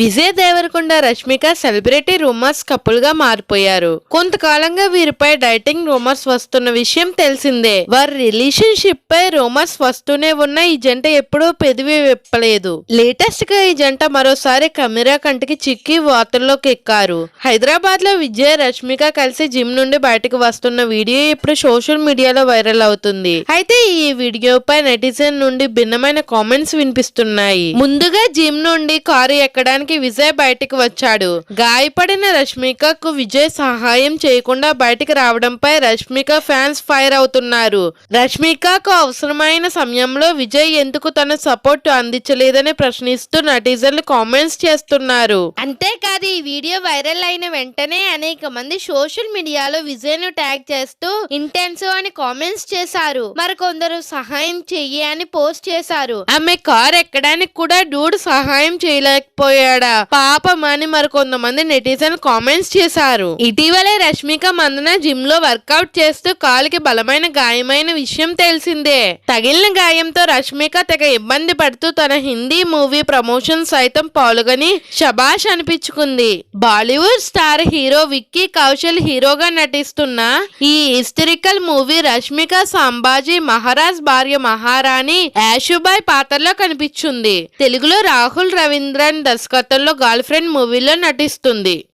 Vijay Devarakonda Rashmika celebrity rumours కపుల్గా మారిపోయారు. కొంతకాలంగా వీరిపై డైటింగ్ రూమర్స్ వస్తున్న విషయం తెలిసిందే. వారి రిలేషన్షిప్ పై రూమర్స్ వస్తూనే ఉన్న ఈ జంట ఎప్పుడూ పెదివి విప్పలేదు. లేటెస్ట్గా ఈ జంట మరోసారి కెమెరా కంటికి చిక్కి వార్తల్లోకి ఎక్కారు. హైదరాబాద్లో విజయ్ రష్మిక కలిసి జిమ్ నుండి బయటకు వస్తున్న వీడియో ఇప్పుడు సోషల్ మీడియాలో వైరల్ అవుతుంది. అయితే ఈ వీడియోపై నెటిజన్ నుండి భిన్నమైన కామెంట్స్ వినిపిస్తున్నాయి. ముందుగా జిమ్ నుండి కారు ఎక్కడానికి విజయ్ బయటికి వచ్చాడు. గాయపడిన రష్మికకు విజయ్ సహాయం చేయకుండా బయటికి రావడంపై రష్మిక ఫ్యాన్స్ ఫైర్ అవుతున్నారు. రష్మికకు అవసరమైన సమయంలో విజయ్ ఎందుకు తన సపోర్ట్ అందించలేదని ప్రశ్నిస్తూ నటిజన్లు కామెంట్స్ చేస్తున్నారు. అంతేకాదు ఈ వీడియో వైరల్ అయిన వెంటనే అనేక మంది సోషల్ మీడియాలో విజయ్ను ట్యాగ్ చేస్తూ ఇంటెన్స్ అని కామెంట్స్ చేశారు. మరికొందరు సహాయం చెయ్యి అని పోస్ట్ చేశారు. ఆమె కార్ ఎక్కడానికి కూడా డూడ్ సహాయం చేయలేకపోయాడా పాపం అని మరికొంతమంది నెటిజన్ కామెంట్స్ చేశారు. ఇటీవలే రష్మిక మందన జిమ్లో వర్కౌట్ చేస్తూ కాలికి బలమైన గాయమైన విషయం తెలిసిందే. తగిలిన గాయంతో రష్మిక తెగ ఇబ్బంది పడుతూ తన హిందీ మూవీ ప్రమోషన్ సైతం పాల్గొని శబాష్ అనిపించుకుంది. Bollywood star hero Vicky Kaushal హీరోగా నటిస్తున్న ఈ హిస్టరికల్ మూవీ రష్మిక సంభాజీ మహారాజ్ భార్య మహారాణి యాషుబాయ్ పాత్రలో కనిపించింది. తెలుగులో రాహుల్ రవీంద్రన్ గతంలో గర్ల్ ఫ్రెండ్ మూవీలో నటిస్తుంది.